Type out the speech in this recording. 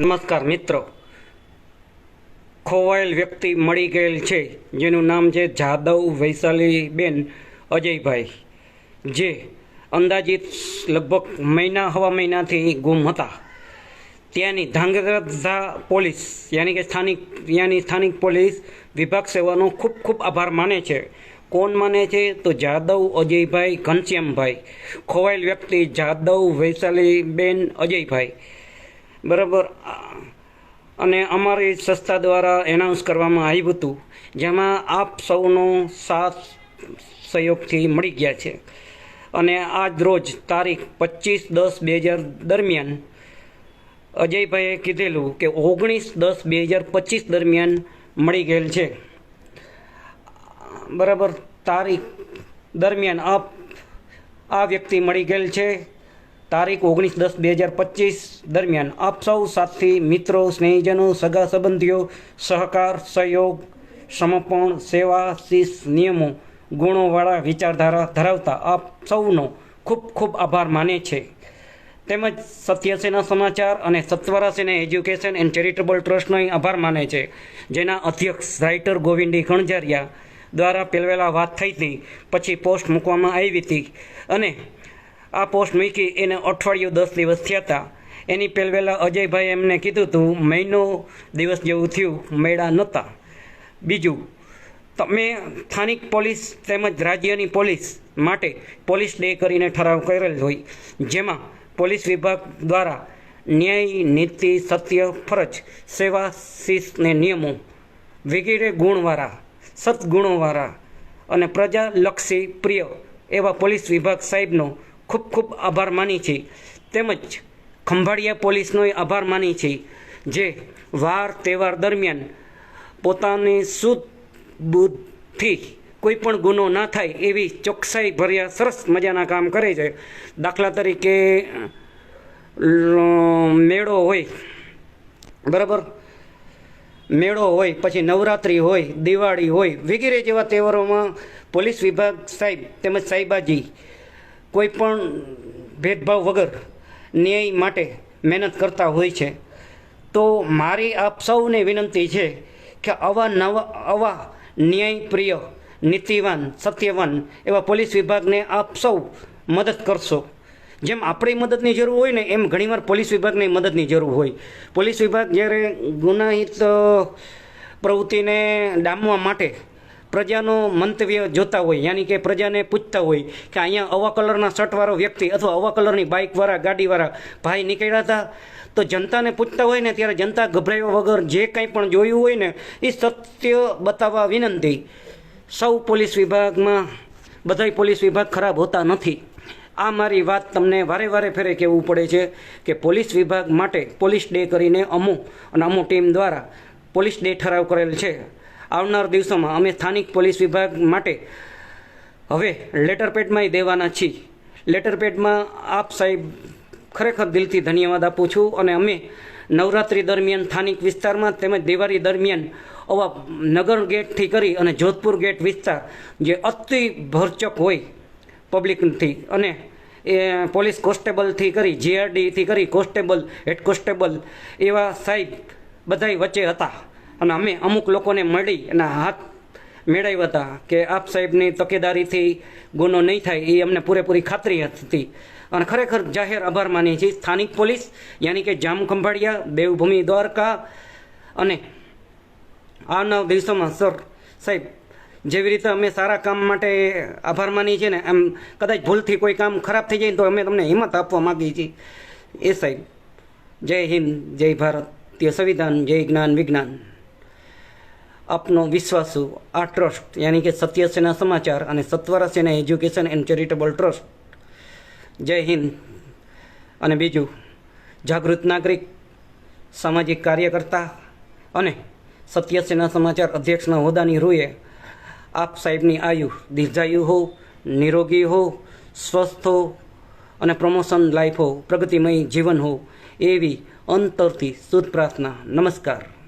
નમસ્કાર મિત્રો. ખોવાયેલ વ્યક્તિ મળી ગયેલ છે, જેનું નામ છે જાદવ વૈશાલીબેન અજયભાઈ, જે અંદાજિત લગભગ મહિના, હવા મહિનાથી ગુમ હતા. ત્યાંની ધાંગધ્રા પોલીસ, યાની કે સ્થાનિક ત્યાંની સ્થાનિક પોલીસ વિભાગ સેવાનો ખૂબ ખૂબ આભાર માને છે. કોણ માને છે? તો જાદવ અજયભાઈ ઘનશ્યામભાઈ. ખોવાયેલ વ્યક્તિ જાદવ વૈશાલીબેન અજયભાઈ. બરાબર? અને અમારી સંસ્થા દ્વારા એનાઉન્સ કરવામાં આવ્યું હતું, જેમાં આપ સૌનો સાથ સહયોગથી મળી ગયા છે. અને આજ રોજ તારીખ પચીસ દસ બે હજાર દરમિયાન અજયભાઈએ કીધેલું કે ઓગણીસ દસ બે હજાર પચીસ દરમિયાન મળી ગયેલ છે. બરાબર, તારીખ દરમિયાન આપ આ વ્યક્તિ મળી ગયેલ છે. તારીખ ઓગણીસ દસ બે હજાર પચીસ દરમિયાન આપ સૌ સાથી, મિત્રો, સ્નેહીજનો, સગા સંબંધીઓ, સહકાર, સહયોગ, સમર્પણ, સેવા, શિસ્ત, નિયમો, ગુણોવાળા વિચારધારા ધરાવતા આપ સૌનો ખૂબ ખૂબ આભાર માને છે. તેમજ સત્યસેના સમાચાર અને સત્વરાસેના એજ્યુકેશન એન્ડ ચેરિટેબલ ટ્રસ્ટનો આભાર માને છે. જેના અધ્યક્ષ રાઇટર ગોવિંદી ગણજારિયા દ્વારા પેલવેલા વાત થઈ હતી, પછી પોસ્ટ મૂકવામાં આવી હતી. અને આ પોસ્ટ મૂકી એને અઠવાડિયું દસ દિવસ થયા હતા. એની પહેલવેલા અજયભાઈ એમને કીધું હતું, મહિનો દિવસ જેવું થયું, મેળા નહોતા. બીજું, તમે સ્થાનિક પોલીસ તેમજ રાજ્યની પોલીસ માટે પોલીસ ડે કરીને ઠરાવ કરેલ હોય, જેમાં પોલીસ વિભાગ દ્વારા ન્યાય, નીતિ, સત્ય, ફરજ, સેવા, શિસ્ત નિયમો વગેરે ગુણવાળા, સદગુણોવાળા અને પ્રજાલક્ષી પ્રિય એવા પોલીસ વિભાગ સાહેબનો ખૂબ ખૂબ આભાર માની છે. તેમજ ખંભાળિયા પોલીસનો આભાર માની છે જે વાર તહેવાર દરમિયાન પોતાની શુદ્ધ બુદ્ધથી કોઈ પણ ગુનો ના થાય એવી ચોકસાઈ ભર્યા સરસ મજાના કામ કરે છે. દાખલા તરીકે મેળો હોય, બરાબર? મેળો હોય, પછી નવરાત્રિ હોય, દિવાળી હોય, વગેરે જેવા તહેવારોમાં પોલીસ વિભાગ સાહેબ તેમજ સાહેબાજી કોઈ પણ ભેદભાવ વગર ન્યાય માટે મહેનત કરતા હોય છે. તો મારી આપ સૌને વિનંતી છે કે આવા નવા, આવા ન્યાયપ્રિય, નીતિવાન, સત્યવાન એવા પોલીસ વિભાગને આપ સૌ મદદ કરશો. જેમ આપણી મદદની જરૂર હોય ને એમ ઘણીવાર પોલીસ વિભાગની મદદની જરૂર હોય. પોલીસ વિભાગ જ્યારે ગુનાહિત પ્રવૃત્તિને ડામવા માટે પ્રજાનો મંતવ્ય જોતા હોય, યાની કે પ્રજાને પૂછતા હોય કે અહીંયા આવા કલરના શર્ટવાળો વ્યક્તિ અથવા આવા કલરની બાઇકવાળા, ગાડીવાળા ભાઈ નીકળ્યા હતા, તો જનતાને પૂછતા હોય ને, ત્યારે જનતા ગભરાયા વગર જે કંઈ પણ જોયું હોય ને એ સત્ય બતાવવા વિનંતી. સૌ પોલીસ વિભાગમાં, બધાય પોલીસ વિભાગ ખરાબ હોતા નથી. આ મારી વાત તમને વારે વારે ફેરે કહેવું પડે છે કે પોલીસ વિભાગ માટે પોલીસ ડે કરીને અમુ અને અમુ ટીમ દ્વારા પોલીસ ડે ઠરાવ કરેલ છે. આવનાર દિવસોમાં અમે સ્થાનિક પોલીસ વિભાગ માટે હવે લેટર પેડમાંય દેવાના છીએ. લેટર પેડમાં આપ સાહેબ ખરેખર દિલથી ધન્યવાદ આપું છું અને અમે નવરાત્રિ દરમિયાન સ્થાનિક વિસ્તારમાં તેમજ દિવાળી દરમિયાન આવા નગર ગેટથી કરી અને જોધપુર ગેટ વિસ્તાર જે અતિ ભરચક હોય પબ્લિકથી અને એ પોલીસ કોન્સ્ટેબલથી કરી જીઆરડીથી કરી, કોન્સ્ટેબલ, હેડ કોન્સ્ટેબલ એવા સાહેબ બધાય વચ્ચે હતા. અને અમે અમુક લોકોને મળી અને હાથ મેળવ્યા હતા કે આપ સાહેબની તકેદારીથી ગુનો નહીં થાય, એ અમને પૂરેપૂરી ખાતરી હતી. અને ખરેખર જાહેર આભાર માની છીએ. સ્થાનિક પોલીસ, યાની કે જામ ખંભાળિયા, દેવભૂમિ દ્વારકા અને આવનાર દિવસોમાં સર, સાહેબ, જેવી રીતે અમે સારા કામ માટે આભાર માનીએ છીએ ને, એમ કદાચ ભૂલથી કોઈ કામ ખરાબ થઈ જાય તો અમે તમને હિંમત આપવા માગીએ છીએ. એ સાહેબ, જય હિન્દ, જય ભારતીય સંવિધાન, જય જ્ઞાન, વિજ્ઞાન. આપનો વિશ્વાસુ, આ ટ્રસ્ટ યાની કે સત્ય સેના સમાચાર અને સત્વરા સેના એજ્યુકેશન એન્ડ ચેરિટેબલ ટ્રસ્ટ જય હિન્દ. અને બીજું, જાગૃત નાગરિક, સામાજિક કાર્યકર્તા અને સત્ય સેના સમાચાર અધ્યક્ષના હોદ્દાની રૂએ આપ સાહેબની આયુ દીર્ઘાયુ હો, નિરોગી હો, સ્વસ્થ હો અને પ્રમોશન લાઈફ હો, પ્રગતિમય જીવન હો એવી અંતરથી શુદ્ધ પ્રાર્થના. નમસ્કાર.